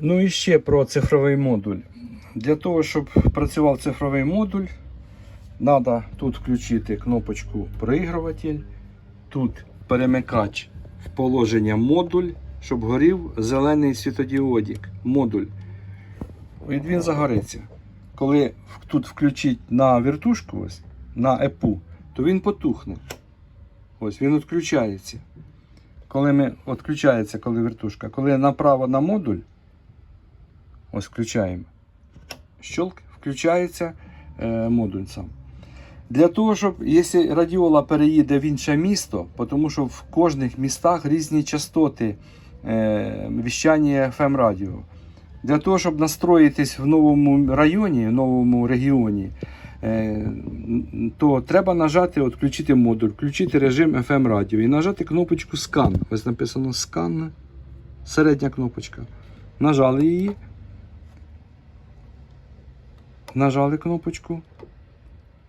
Ну і ще про цифровий модуль. Для того, щоб працював цифровий модуль, треба тут включити кнопочку проігруватель, тут перемикач в положення модуль, щоб горів зелений світодіодик. Модуль. І він загориться. Коли тут включить на вертушку, ось, на епу, то він потухне. Ось він відключається. Коли ми відключається, коли вертушка, коли направо на модуль, ось включаємо. Щелк, включається е, модуль сам. Для того, щоб, якщо радіола переїде в інше місто, тому що в кожних містах різні частоти е, віщання FM радіо. Для того, щоб настроїтись в новому районі, в новому регіоні, е, то треба нажати, включити модуль, включити режим FM радіо і нажати кнопочку скан. Ось написано скан, середня кнопочка. Нажали її. Нажали кнопочку.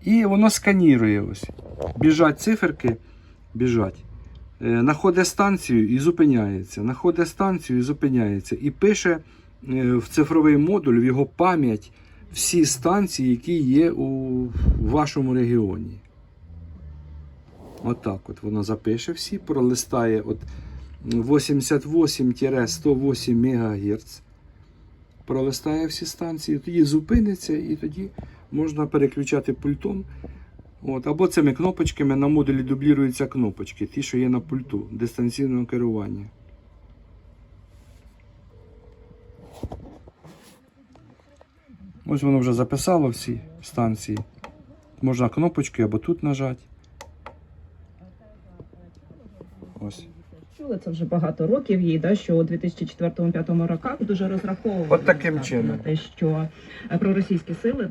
І воно сканірує ось. Біжать циферки, біжать. Е, Находить станцію і зупиняється. Находить станцію і зупиняється. І пише е, в цифровий модуль, в його пам'ять всі станції, які є у вашому регіоні. Отак от воно запише всі, пролистає от 88-108 МГц. Пролистає всі станції, тоді зупиниться і тоді можна переключати пультом. От, або цими кнопочками на модулі дублюються кнопочки, ті, що є на пульту дистанційного керування. Ось воно вже записало всі станції. Можна кнопочки або тут нажати. Ось. Чули це вже багато років їй, да, що у 2004-2005 роках дуже розраховували От таким чином. на те, що е, проросійські сили